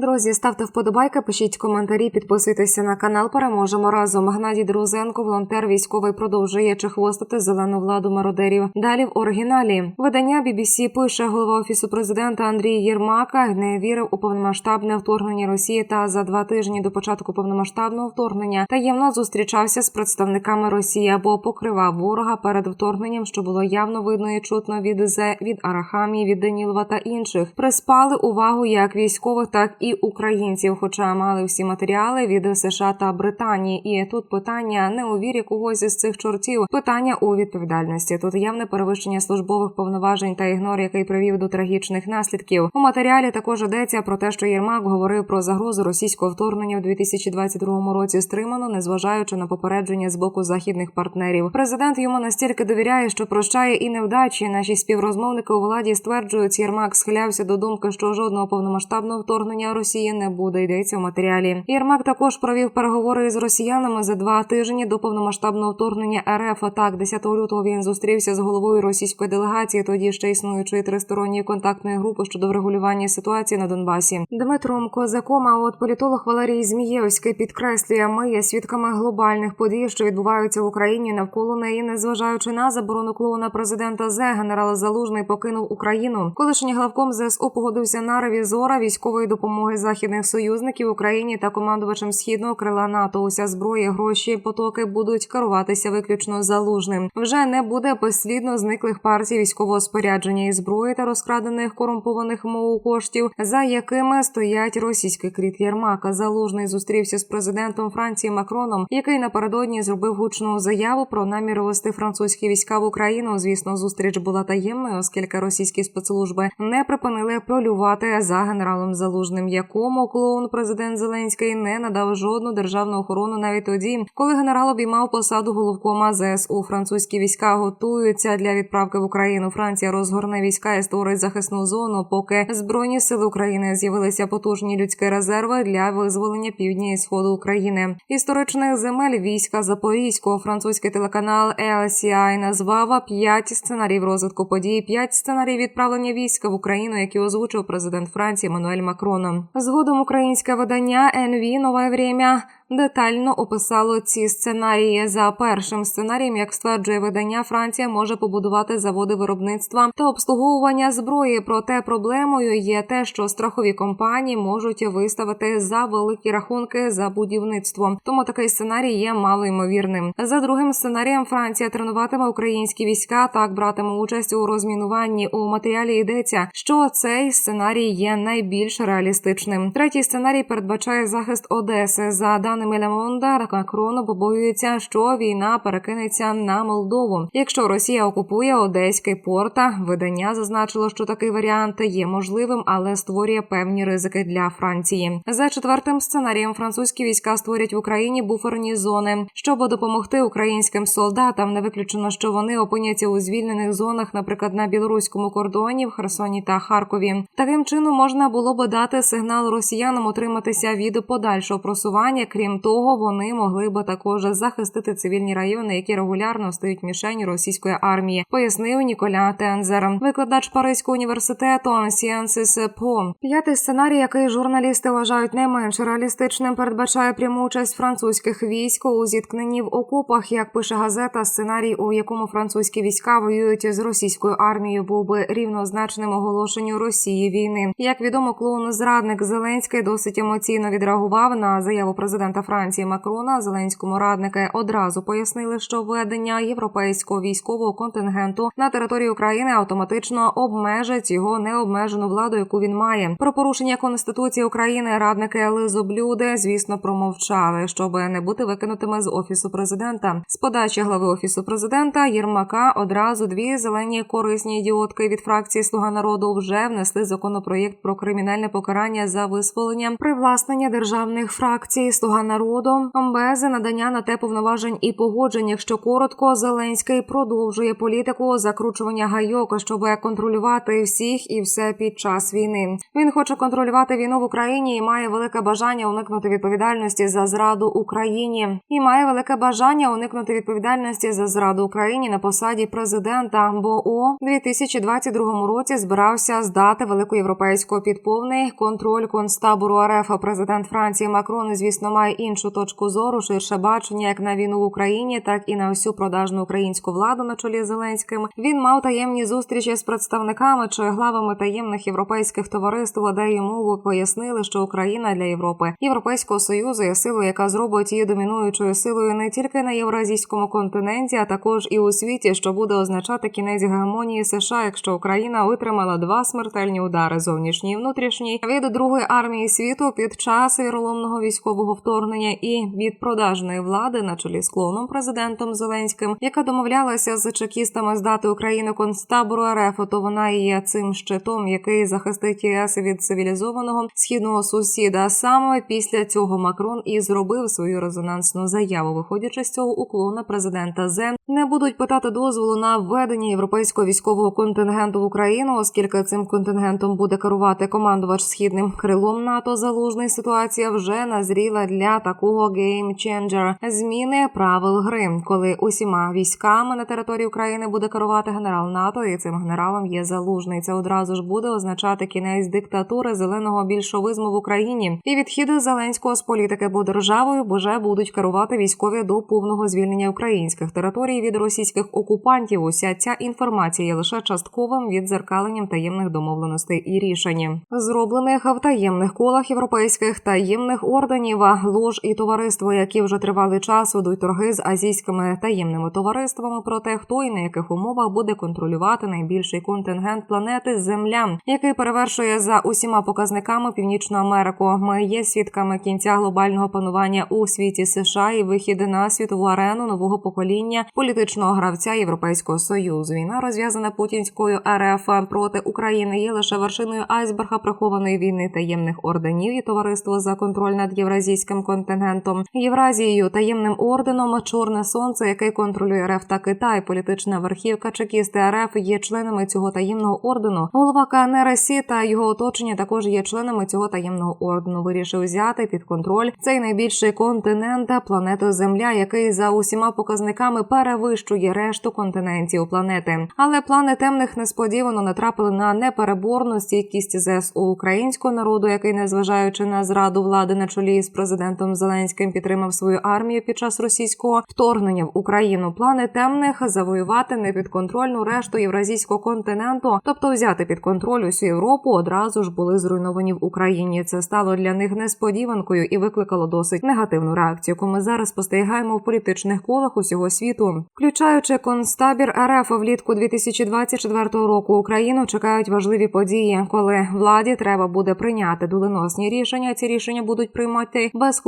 Друзі, ставте вподобайки, пишіть коментарі, підписуйтеся на канал. Переможемо разом. Гнадій Друзенко, волонтер військовий, продовжує чехвостити зелену владу мародерів. Далі в оригіналі видання BBC пише голова офісу президента Андрій Єрмака не вірив у повномасштабне вторгнення Росії та за два тижні до початку повномасштабного вторгнення таємно зустрічався з представниками Росії або покривав ворога перед вторгненням, що було явно видно і чутно від Зе, від Арахамії, від Данілова та інших. Приспали увагу як військових, так і українців, хоча мали всі матеріали від США та Британії. І тут питання не у вірі когось із цих чортів, питання у відповідальності. Тут явне перевищення службових повноважень та ігнор, який привів до трагічних наслідків. У матеріалі також йдеться про те, що Єрмак говорив про загрозу російського вторгнення в 2022 році стримано, незважаючи на попередження з боку західних партнерів. Президент йому настільки довіряє, що прощає і невдачі. Наші співрозмовники у владі стверджують, Єрмак схилявся до думки, що жодного повномасштабного вторгнення Росії не буде. Йдеться в матеріалі. Єрмак також провів переговори з росіянами за два тижні до повномасштабного вторгнення РФ. Так, 10 лютого він зустрівся з головою російської делегації, тоді ще існуючої тристоронньої контактної групи щодо врегулювання ситуації на Донбасі. Дмитром Козаком, а от політолог Валерій Змієвський підкреслює, ми є свідками глобальних подій, що відбуваються в Україні навколо неї, незважаючи на заборону клоуна президента Зе, генерал Залужний покинув Україну. Колишній главком ЗСУ погодився на ревізора військової допомоги західних союзників Україні та командувачем східного крила НАТО. Уся зброя, гроші, потоки будуть керуватися виключно залужним. Вже не буде послідно зниклих партій військового спорядження і зброї та розкрадених корумпованих мову коштів, за якими стоять російський кріт Єрмака. Залужний зустрівся з президентом Франції Макроном, який напередодні зробив гучну заяву про намір вести французькі війська в Україну. Звісно, зустріч була таємною, оскільки російські спецслужби не припинили полювати за генералом Залужним, якому клоун президент Зеленський не надав жодну державну охорону навіть тоді, коли генерал обіймав посаду головкома ЗСУ. Французькі війська готуються для відправки в Україну. Франція розгорне війська і створить захисну зону, поки збройні сили України з'явилися потужні людські резерви для визволення півдня і сходу України. Історичних земель війська Запорізького французький телеканал LCI назвав п'ять сценаріїв розвитку подій, п'ять сценаріїв відправлення війська в Україну, які озвучив президент Франції Мануель Макрон. Згодом українське видання НВ Нове Время детально описало ці сценарії. За першим сценарієм, як стверджує видання, Франція може побудувати заводи виробництва та обслуговування зброї. Проте проблемою є те, що страхові компанії можуть виставити за великі рахунки за будівництво. Тому такий сценарій є малоймовірним. За другим сценарієм Франція тренуватиме українські війська, так братиме участь у розмінуванні. У матеріалі йдеться, що цей сценарій є найбільш реалістичним. Третій сценарій передбачає захист Одеси. За даними Лемонда, Макрон побоюється, що війна перекинеться на Молдову. Якщо Росія окупує Одеський порта, видання зазначило, що такий варіант є можливим, але створює певні ризики для Франції. За четвертим сценарієм французькі війська створять в Україні буферні зони, щоб допомогти українським солдатам. Не виключено, що вони опиняться у звільнених зонах, наприклад, на білоруському кордоні, в Херсоні та Харкові. Таким чином можна було би дати сигнал росіянам утриматися від подальшого просування. Крім того, вони могли би також захистити цивільні райони, які регулярно стають мішенью російської армії, пояснив Ніколя Тензер, викладач Паризького університету Ансіансис По. П'ятий сценарій, який журналісти вважають не менш реалістичним, передбачає пряму участь французьких військ у зіткненні в окопах. Як пише газета, сценарій, у якому французькі війська воюють з російською армією, був би рівнозначним оголошенню Росії війни. Як відомо, клоун зрадник Зеленський досить емоційно відреагував на заяву президента Франції Макрона. Зеленському радники одразу пояснили, що введення європейського військового контингенту на території України автоматично обмежить його необмежену владу, яку він має. Про порушення конституції України радники Лизоблюди, звісно, промовчали, щоб не бути викинутими з офісу президента. З подачі глави офісу президента Єрмака одразу дві зелені корисні ідіотки від фракції Слуга народу вже внесли законопроєкт про кримінальне покарання за визволення привласнення державних фракцій Слуга народу без надання на те повноважень і погоджень. Якщо коротко, Зеленський продовжує політику закручування гайок, щоб контролювати всіх і все під час війни. Він хоче контролювати війну в Україні і має велике бажання уникнути відповідальності за зраду Україні. І має велике бажання уникнути відповідальності за зраду Україні на посаді президента. Бо у 2022 році збирався здати велику європейську підповний контроль концтабору РФ. Президент Франції Макрон, звісно, має іншу точку зору, ширше бачення як на війну в Україні, так і на всю продажну українську владу на чолі Зеленським. Він мав таємні зустрічі з представниками чи главами таємних європейських товариств, де йому пояснили, що Україна для Європи Європейського союзу є силою, яка зробить її домінуючою силою не тільки на євразійському континенті, а також і у світі, що буде означати кінець гегемонії США, якщо Україна витримала два смертельні удари зовнішній і внутрішній від другої армії світу під час віроломного військового вторгнення і від продажної влади на чолі з клоуном президентом Зеленським, яка домовлялася з чекістами здати Україну концтабору РФ, то вона і є цим щитом, який захистить ЄС від цивілізованого східного сусіда. Саме після цього Макрон і зробив свою резонансну заяву, виходячи з цього уклона президента Зе не будуть питати дозволу на введення європейського військового контингенту в Україну, оскільки цим контингентом буде керувати командувач східним крилом НАТО. Залужний ситуація вже назріла для такого геймченджера зміни правил гри, коли усіма військами на території України буде керувати генерал НАТО, і цим генералом є залужний. Це одразу ж буде означати кінець диктатури зеленого більшовизму в Україні і відхід Зеленського з політики, бо державою вже будуть керувати військові до повного звільнення українських територій від російських окупантів. Уся ця інформація є лише частковим віддзеркаленням таємних домовленостей і рішень, зроблених в таємних колах європейських таємних орденів, лож і товариство, які вже тривалий час ведуть торги з азійськими таємними товариствами про те, хто і на яких умовах буде контролювати найбільший контингент планети Земля, який перевершує за усіма показниками Північну Америку. Ми є свідками кінця глобального панування у світі США і вихід на світову арену нового покоління політичного гравця Європейського союзу. Війна розв'язана путінською РФ проти України є лише вершиною айсберга прихованої війни таємних орденів і товариство за контроль над євразійським континентом, Євразією, таємним орденом Чорне Сонце, який контролює РФ та Китай. Політична верхівка чекісти РФ є членами цього таємного ордену. Голова КНР Сі та його оточення також є членами цього таємного ордену. Вирішив взяти під контроль цей найбільший континент планету Земля, який за усіма показниками перевищує решту континентів планети. Але плани темних несподівано натрапили на непереборну стійкість ЗСУ українського народу, який, незважаючи на зраду влади на чолі з президентом Зеленським, підтримав свою армію під час російського вторгнення в Україну. Плани темних завоювати непідконтрольну решту євразійського континенту, тобто взяти під контроль усю Європу, одразу ж були зруйновані в Україні. Це стало для них несподіванкою і викликало досить негативну реакцію, яку ми зараз спостерігаємо в політичних колах усього світу, включаючи концтабір РФ влітку 2024 року. Україну чекають важливі події, коли владі треба буде прийняти доленосні рішення. Ці рішення будуть приймати без